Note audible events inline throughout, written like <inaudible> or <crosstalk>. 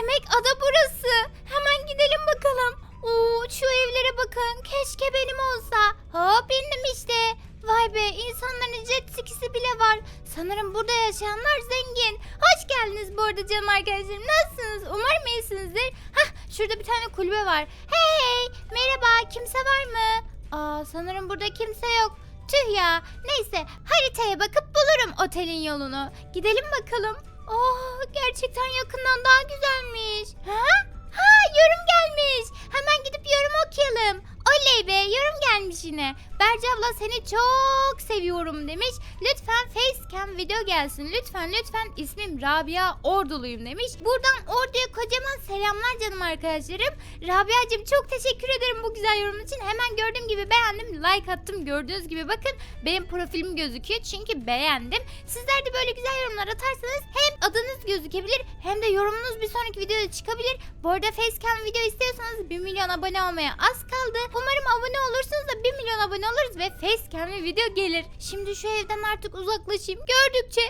Demek ada burası. Hemen gidelim bakalım. Oo şu evlere bakın. Keşke benim olsa. Hop indim işte. Vay be insanların jet skisi bile var. Sanırım burada yaşayanlar zengin. Hoş geldiniz bu arada canım arkadaşlarım. Nasılsınız? Umarım iyisinizdir. Hah şurada bir tane kulübe var. Hey merhaba kimse var mı? Aa sanırım burada kimse yok. Tüh ya. Neyse haritaya bakıp bulurum otelin yolunu. Gidelim bakalım. Oh gerçekten yakından daha güzelmiş. Ha? Ha yorum gelmiş. Hemen gidip yorum okuyalım. Oley be yorum gelmiş yine. Berce abla seni çok seviyorum demiş. Lütfen facecam video gelsin. Lütfen lütfen ismim Rabia Orduluyum demiş. Buradan Ordu'ya kocaman selamlar canım arkadaşlarım. Rabia'cığım çok teşekkür ederim bu güzel yorum için. Hemen gördüğüm gibi beğendim. Like attım. Gördüğünüz gibi bakın benim profilim gözüküyor. Çünkü beğendim. Sizler de böyle güzel yorumlar atarsanız hem adınız gözükebilir hem de yorumunuz bir sonraki videoda çıkabilir. Bu arada facecam video istiyorsanız 1 milyon abone olmaya az kaldı. Umarım abone olursunuz da 1 milyon abone oluruz ve facecam video gelir. Şimdi şu evden artık uzaklaşayım. Gördükçe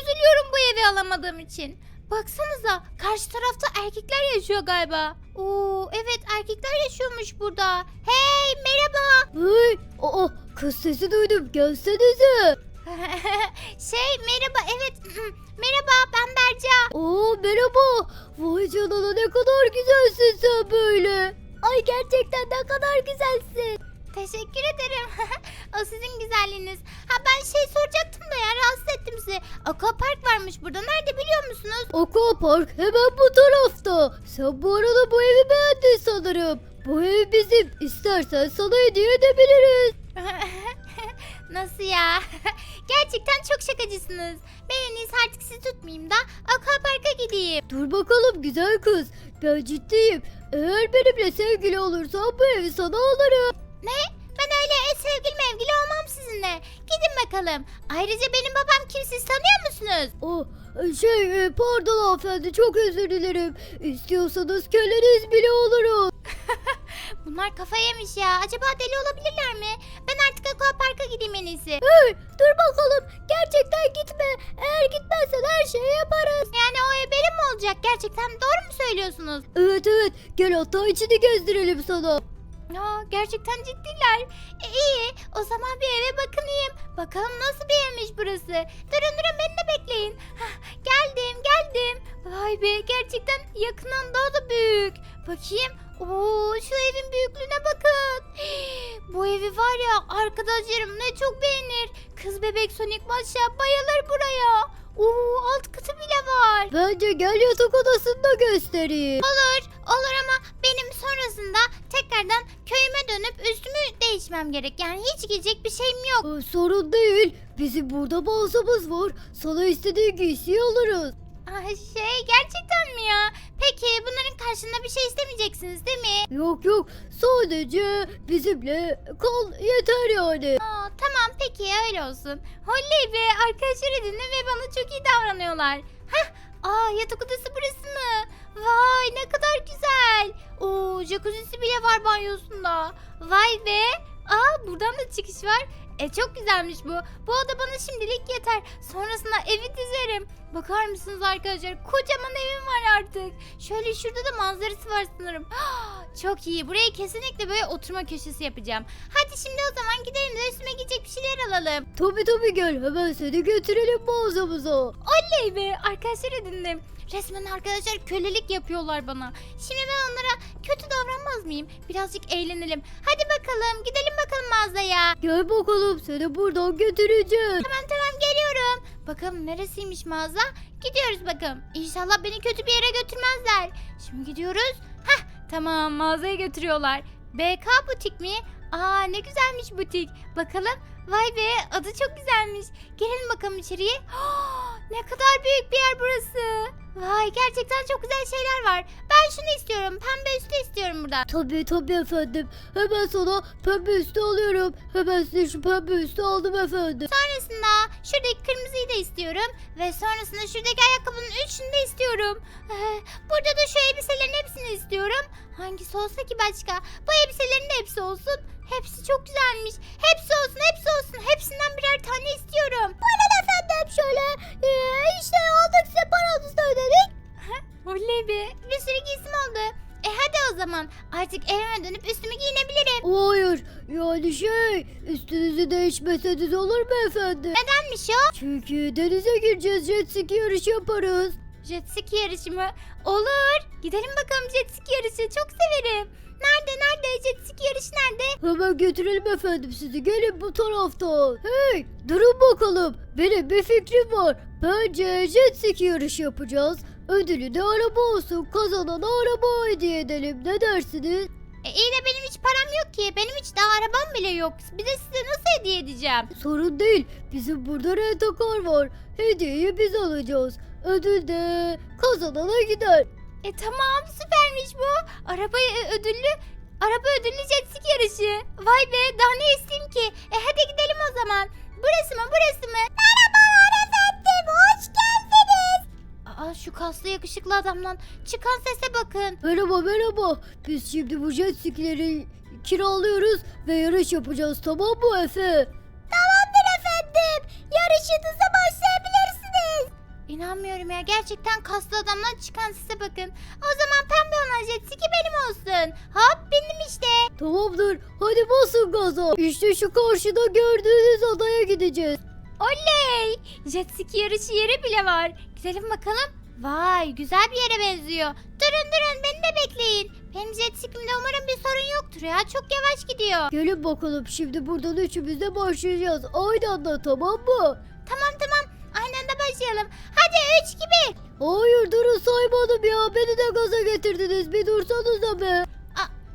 üzülüyorum bu evi alamadığım için. Baksanıza karşı tarafta erkekler yaşıyor galiba. Oo evet erkekler yaşıyormuş burada. Hey merhaba. Hey, aa, kız sesi duydum. Gelsenize. <laughs> şey merhaba evet <clears throat> merhaba ben Berca. Aa, merhaba. Vay canına ne kadar güzelsin sen böyle. Ay gerçekten ne kadar güzelsin. Teşekkür ederim. <laughs> o sizin güzelliğiniz. Ha ben şey soracaktım da ya rahatsız ettim sizi. Aquapark varmış burada. Nerede biliyor musunuz? Aquapark hemen bu tarafta. Sen bu arada bu evi beğendin sanırım. Bu ev bizim. İstersen sana hediye edebiliriz. <laughs> Nasıl ya? <laughs> Gerçekten çok şakacısınız. Ben en iyisi artık sizi tutmayayım da Aquapark'a gideyim. Dur bakalım güzel kız. Ben ciddiyim. Eğer benimle sevgili olursan bu evi sana alırım. Ne? Ben öyle e, sevgili mevgili olmam sizinle. Gidin bakalım. Ayrıca benim babam kim siz tanıyor musunuz? O şey e, pardon hanımefendi çok özür dilerim. İstiyorsanız köleniz bile olurum. <laughs> Bunlar kafa yemiş ya. Acaba deli olabilirler mi? Ben artık Aquapark'a gideyim en iyisi. Hey dur bakalım gerçekten gitme. Eğer gitmezsen her şeyi yaparız. Yani o ev benim mi olacak? Gerçekten doğru mu söylüyorsunuz? Evet evet gel hatta içini gezdirelim sana. Ya gerçekten ciddiler. E, iyi. O zaman bir eve bakınayım. Bakalım nasıl bir evmiş burası. Durun durun beni de bekleyin. Hah, geldim geldim. Vay be gerçekten yakından daha da büyük. Bakayım. Oo şu evin büyüklüğüne bakın. <gasps> Bu evi var ya arkadaşlarım ne çok beğenir. Kız bebek Sonic maşallah bayılır buraya. Oo alt katı bile var. Bence gel yatak odasını da göstereyim. Olur, olur ama sonrasında tekrardan köyüme dönüp üstümü değişmem gerek. Yani hiç giyecek bir şeyim yok. Aa, sorun değil. Bizim burada mağazamız var. Sana istediğin giysiyi alırız. Aa, şey gerçekten mi ya? Peki bunların karşılığında bir şey istemeyeceksiniz değil mi? Yok yok sadece bizimle kal yeter yani. Aa, tamam peki öyle olsun. Holley be arkadaşlar edindim ve bana çok iyi davranıyorlar. Hah, aa yatak odası burası mı? Vay ne kadar güzel. Oo jacuzzi'si bile var banyosunda. Vay be. Aa buradan da çıkış var. E çok güzelmiş bu. Bu oda bana şimdilik yeter. Sonrasında evi dizerim. Bakar mısınız arkadaşlar? Kocaman evim var artık. Şöyle şurada da manzarası var sanırım. <gasps> Çok iyi. Buraya kesinlikle böyle oturma köşesi yapacağım. Hadi şimdi o zaman gidelim de üstüme giyecek bir şeyler alalım. Tabi tabi gel hemen seni götürelim mağazamıza. Oley be arkadaşlar edindim. Resmen arkadaşlar kölelik yapıyorlar bana. Şimdi ben onlara kötü davranmaz mıyım? Birazcık eğlenelim. Hadi bakalım gidelim bakalım mağazaya. Gel bakalım seni buradan götüreceğim. Tamam tamam geliyorum. Bakalım neresiymiş mağaza? Gidiyoruz bakalım. İnşallah beni kötü bir yere götürmezler. Şimdi gidiyoruz. Hah tamam mağazaya götürüyorlar. BK butik mi? Aa ne güzelmiş butik. Bakalım. Vay be adı çok güzelmiş. Gelin bakalım içeriye. <gasps> ne kadar büyük bir yer burası. Vay gerçekten çok güzel şeyler var. Ben şunu istiyorum. Pembe üstü istiyorum burada. Tabi tabi efendim. Hemen sana pembe üstü alıyorum. Hemen size şu pembe üstü aldım efendim. Sonrasında şuradaki kırmızıyı da istiyorum. Ve sonrasında şuradaki ayakkabının üçünü de istiyorum. Ee, burada da şu elbiselerin hepsini istiyorum. Hangisi olsa ki başka? Bu elbiselerin de hepsi olsun. Hepsi çok güzelmiş. Hepsi olsun, hepsi olsun. Hepsinden birer tane istiyorum. Buyurun efendim şöyle. Ee, işte aldık size paranızı da ödedik. Oley be. Bir oldu. E hadi o zaman artık evime dönüp üstümü giyinebilirim. Hayır yani şey üstünüzü değişmeseniz olur mu efendim? Nedenmiş o? Çünkü denize gireceğiz jet ski yarışı yaparız. Jet ski yarışı mı? Olur. Gidelim bakalım jet ski yarışı. Çok severim. Nerede nerede jet ski yarışı nerede? Hemen götürelim efendim sizi gelin bu taraftan. Hey durun bakalım benim bir fikrim var. Bence jet ski yarışı yapacağız. Ödülü de araba olsun kazanana araba hediye edelim ne dersiniz? E iyi de benim hiç param yok ki. Benim hiç daha arabam bile yok. Bir de size nasıl hediye edeceğim? Sorun değil bizim burada rentakar var. Hediyeyi biz alacağız. Ödül de kazanana gider. E tamam süpermiş bu. Araba e, ödüllü araba ödüllü jet ski yarışı. Vay be daha ne isteyeyim ki? E hadi gidelim o zaman. Burası mı burası mı? Merhabalar efendim hoş geldiniz. Aa şu kaslı yakışıklı adamdan çıkan sese bakın. Merhaba merhaba. Biz şimdi bu jet skileri kiralıyoruz ve yarış yapacağız tamam mı Efe? Tamamdır efendim. Yarışınıza. İnanmıyorum ya gerçekten kaslı adamdan çıkan sese bakın. O zaman pembe olan jet ski benim olsun. Hop benim işte. Tamamdır. Hadi basın gaza. İşte şu karşıda gördüğünüz adaya gideceğiz. Oley! Jet ski yarışı yeri bile var. Gidelim bakalım. Vay güzel bir yere benziyor. Durun durun beni de bekleyin. Benim jet skimde umarım bir sorun yoktur ya. Çok yavaş gidiyor. Gelin bakalım şimdi buradan üçümüz de başlayacağız. Aynı anda tamam mı? Tamam tamam. Başlayalım. Hadi 3 gibi. Hayır durun saymadım ya. Beni de gaza getirdiniz. Bir dursanıza be.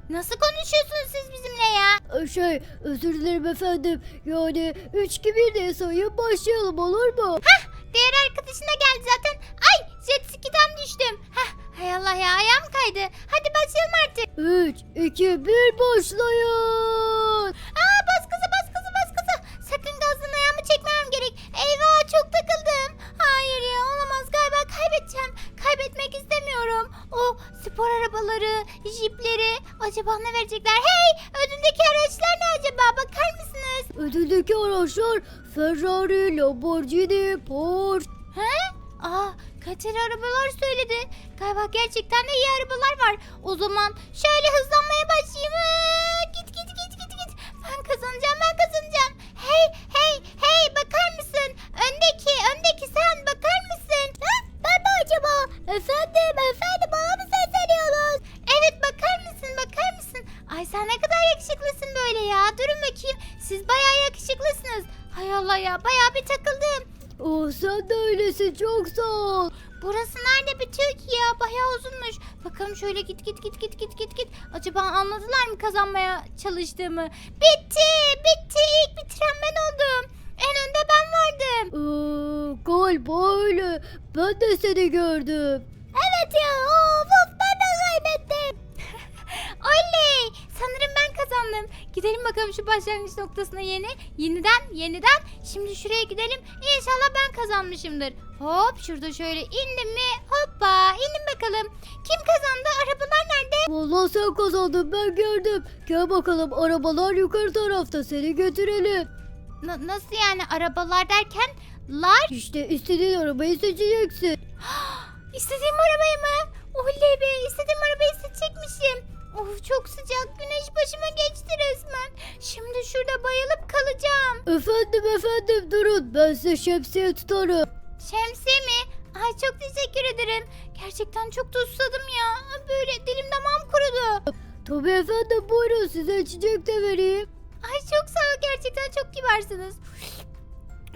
Nasıl konuşuyorsunuz siz bizimle ya? Ee, Şey özür dilerim efendim. Yani 3 gibi diye sayıp başlayalım olur mu? Diğer arkadaşın da geldi zaten. Ay jet ski'den düştüm. Heh, hay Allah ya ayağım kaydı. Hadi başlayalım artık. 3, 2, 1 başlayın. Spor arabaları, jipleri acaba ne verecekler? Hey ödüldeki araçlar ne acaba bakar mısınız? Ödüldeki araçlar Ferrari, Lamborghini, Porsche. He? Aa kaliteli arabalar söyledi. Galiba gerçekten de iyi arabalar var. O zaman şöyle hızlanmaya başlayayım. Burası nerede bitiyor ki ya? Bayağı uzunmuş. Bakalım şöyle git git git git git git git. Acaba anladılar mı kazanmaya çalıştığımı? Bitti, bitti. İlk bitiren ben oldum. En önde ben vardım. Ee, galiba öyle. Ben de seni gördüm. Evet ya. Of of ben de kaybettim. <laughs> Oley! Sanırım ben kazandım. Gidelim bakalım şu başlangıç noktasına yeni. Yeniden, yeniden. Şimdi şuraya gidelim. İnşallah ben kazanmışımdır. Hop şurada şöyle indim mi? Hoppa indim bakalım. Kim kazandı? Arabalar nerede? Vallahi sen kazandın ben gördüm. Gel bakalım arabalar yukarı tarafta seni götürelim. Na- nasıl yani arabalar derken? Lar? İşte istediğin arabayı seçeceksin. <gasps> İstediğim arabayı mı? Oley be istediğim arabayı seçecekmişim. Of çok sıcak güneş başıma geçti resmen. Şimdi şurada bayılıp kalacağım. Efendim efendim durun ben size şemsiye tutarım. Şemsiye mi? Ay çok teşekkür ederim. Gerçekten çok da susadım ya. Böyle dilim damağım kurudu. Tabii efendim buyurun size içecek de vereyim. Ay çok sağ ol gerçekten çok kibarsınız.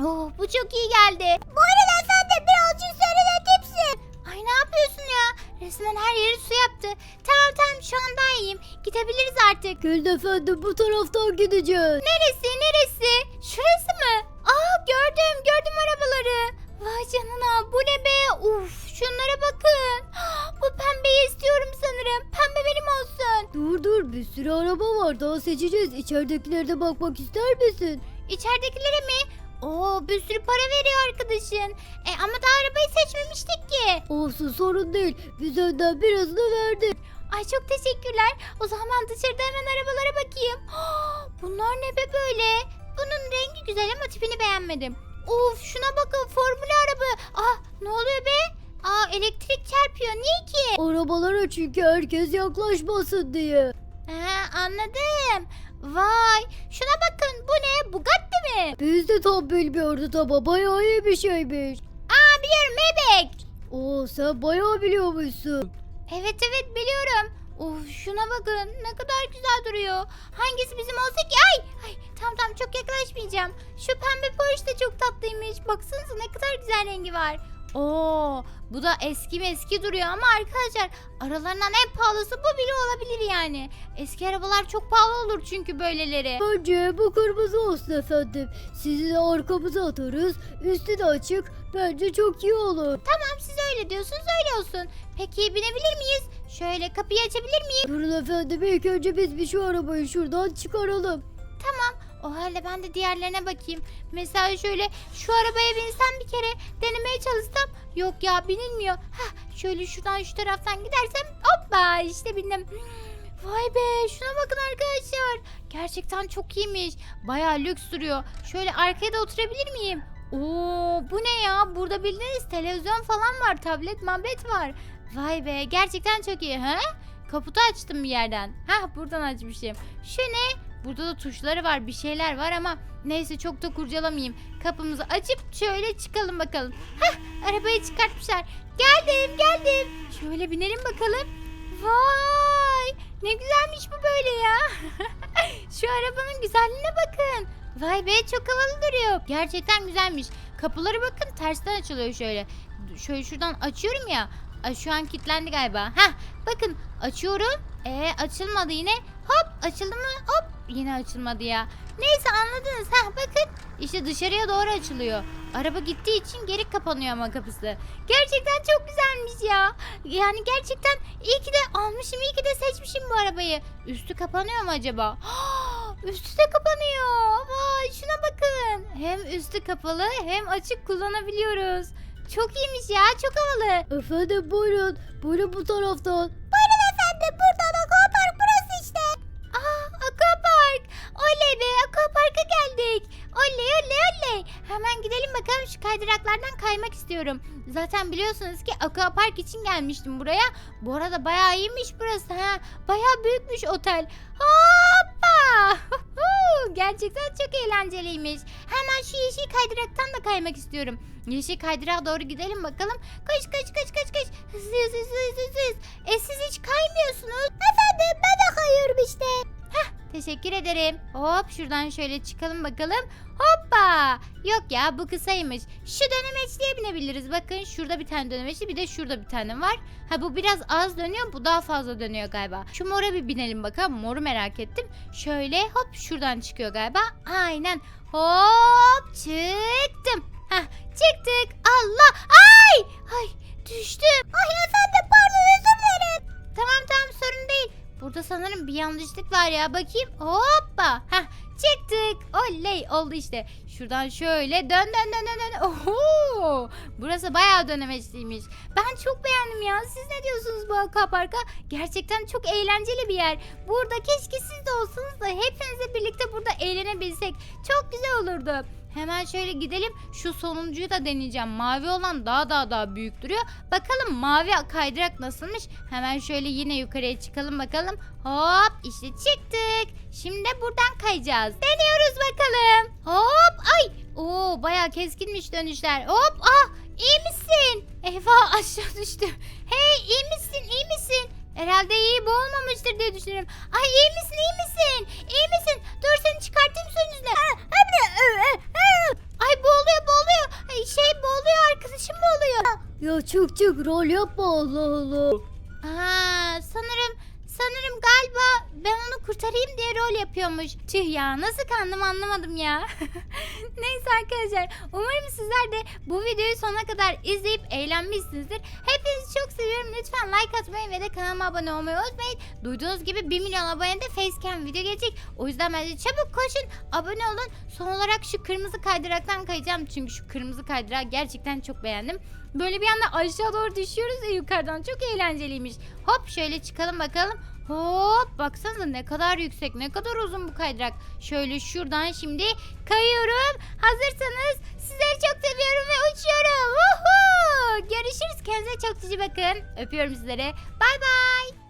Oh bu çok iyi geldi. Buyurun efendim birazcık söyleyin hepsi. Ay ne yapıyorsun ya? Resmen her yeri su yaptı. Tamam tamam şu an daha iyiyim. Gidebiliriz artık. Gelin efendim bu taraftan gideceğiz. Neresi neresi? Şurası mı? Aa gördüm gördüm arabaları. Vay canına bu ne be? Uf şunlara bakın. <gasps> Bu pembeyi istiyorum sanırım. Pembe benim olsun. Dur dur bir sürü araba var daha seçeceğiz. İçeridekilere bakmak ister misin? İçeridekilere mi? Oo bir sürü para veriyor arkadaşın. E ama daha arabayı seçmemiştik ki. Olsun sorun değil. Biz önden birazını verdik. Ay çok teşekkürler. O zaman dışarıda hemen arabalara bakayım. Bunlar ne be böyle? Bunun rengi güzel ama tipini beğenmedim. Of şuna bakın formülü araba. Ah ne oluyor be? Aa elektrik çarpıyor. Niye ki? Arabalara çünkü herkes yaklaşmasın diye. Ha, anladım. Vay şuna bakın bu ne Bugatti mi? Biz de tam bilmiyorduk ama bayağı iyi bir şeymiş. Aa biliyorum bebek. Oo sen bayağı biliyormuşsun. Evet evet biliyorum. Of şuna bakın ne kadar güzel duruyor. Hangisi bizim olsa ki? Ay, ay tamam tamam çok yaklaşmayacağım. Şu pembe Porsche de çok tatlıymış. Baksanıza ne kadar güzel rengi var. Oo, bu da eski eski duruyor ama arkadaşlar aralarından en pahalısı bu bile olabilir yani. Eski arabalar çok pahalı olur çünkü böyleleri. Bence bu kırmızı olsun efendim. Sizi de arkamıza atarız. Üstü de açık. Bence çok iyi olur. Tamam siz öyle diyorsunuz öyle olsun. Peki binebilir miyiz? Şöyle kapıyı açabilir miyim? Durun efendim ilk önce biz bir şu arabayı şuradan çıkaralım. O halde ben de diğerlerine bakayım. Mesela şöyle şu arabaya binsem bir kere denemeye çalışsam yok ya binilmiyor. Hah şöyle şuradan şu taraftan gidersem hoppa işte bindim. Vay be şuna bakın arkadaşlar. Gerçekten çok iyiymiş. Baya lüks duruyor. Şöyle arkaya da oturabilir miyim? Oo bu ne ya? Burada bildiğiniz televizyon falan var. Tablet mablet var. Vay be gerçekten çok iyi. Ha? Kaputu açtım bir yerden. Hah buradan açmışım. Şu ne? Burada da tuşları var bir şeyler var ama neyse çok da kurcalamayayım. Kapımızı açıp şöyle çıkalım bakalım. Hah arabayı çıkartmışlar. Geldim geldim. Şöyle binelim bakalım. Vay ne güzelmiş bu böyle ya. <laughs> Şu arabanın güzelliğine bakın. Vay be çok havalı duruyor. Gerçekten güzelmiş. Kapıları bakın tersten açılıyor şöyle. Şöyle şuradan açıyorum ya. Şu an kilitlendi galiba. Hah bakın açıyorum. Ee açılmadı yine. Hop açıldı mı? Hop yine açılmadı ya. Neyse anladınız. Hah bakın işte dışarıya doğru açılıyor. Araba gittiği için geri kapanıyor ama kapısı. Gerçekten çok güzelmiş ya. Yani gerçekten iyi ki de almışım, iyi ki de seçmişim bu arabayı. Üstü kapanıyor mu acaba? <gasps> Üstü de kapanıyor. Vay şuna bakın. Hem üstü kapalı hem açık kullanabiliyoruz. Çok iyiymiş ya, çok havalı. Efendim buyurun. Buyurun bu taraftan. Hemen gidelim bakalım şu kaydıraklardan kaymak istiyorum. Zaten biliyorsunuz ki aquapark için gelmiştim buraya. Bu arada bayağı iyiymiş burası ha. Bayağı büyükmüş otel. Hoppa. Gerçekten çok eğlenceliymiş. Hemen şu yeşil kaydıraktan da kaymak istiyorum. Yeşil kaydırağa doğru gidelim bakalım. Kaç kaç kaç kaç kaç. Hızlı hızlı hızlı hızlı hızlı. E siz hiç kaymıyorsunuz. Efendim ben de kayıyorum işte. Teşekkür ederim. Hop şuradan şöyle çıkalım bakalım. Hoppa. Yok ya bu kısaymış. Şu dönemeçliğe binebiliriz. Bakın şurada bir tane dönemeçli bir de şurada bir tane var. Ha bu biraz az dönüyor bu daha fazla dönüyor galiba. Şu mora bir binelim bakalım. Moru merak ettim. Şöyle hop şuradan çıkıyor galiba. Aynen. Hop çıktım. Yanlışlık var ya. Bakayım. Hoppa. Heh çıktık. Oley oldu işte. Şuradan şöyle dön dön dön dön. dön. Oho! Burası bayağı dönemeçliymiş. Ben çok beğendim ya. Siz ne diyorsunuz bu aquaparka? Gerçekten çok eğlenceli bir yer. Burada keşke siz de olsanız da hepinizle birlikte burada eğlenebilsek. Çok güzel olurdu. Hemen şöyle gidelim. Şu sonuncuyu da deneyeceğim. Mavi olan daha daha daha büyük duruyor. Bakalım mavi kaydırak nasılmış? Hemen şöyle yine yukarıya çıkalım bakalım. Hop işte çıktık. Şimdi buradan kayacağız. Deniyoruz bakalım. Hop ay. Oo bayağı keskinmiş dönüşler. Hop ah iyi misin? Eyvah <laughs> aşağı düştüm. Hey iyi misin iyi misin? Herhalde iyi boğulmamıştır diye düşünüyorum. Ay iyi misin iyi misin? İyi misin? Dur seni çıkartayım suyun üstüne. Ay boğuluyor boğuluyor. Ay, şey boğuluyor arkadaşım boğuluyor. Ya çık çık rol yapma Allah Allah. Aa, sanırım kurtarayım diye rol yapıyormuş. Tüh ya nasıl kandım anlamadım ya. <laughs> Neyse arkadaşlar umarım sizler de bu videoyu sonuna kadar izleyip eğlenmişsinizdir. Hepinizi çok seviyorum. Lütfen like atmayı ve de kanalıma abone olmayı unutmayın. Duyduğunuz gibi 1 milyon abonede facecam video gelecek. O yüzden bence çabuk koşun abone olun. Son olarak şu kırmızı kaydıraktan kayacağım. Çünkü şu kırmızı kaydırağı gerçekten çok beğendim. Böyle bir anda aşağı doğru düşüyoruz ya yukarıdan. Çok eğlenceliymiş. Hop şöyle çıkalım bakalım. Hop baksanıza ne kadar yüksek ne kadar uzun bu kaydırak. Şöyle şuradan şimdi kayıyorum. Hazırsanız sizleri çok seviyorum ve uçuyorum. Woohoo! Görüşürüz kendinize çok cici bakın. Öpüyorum sizleri. Bay bay.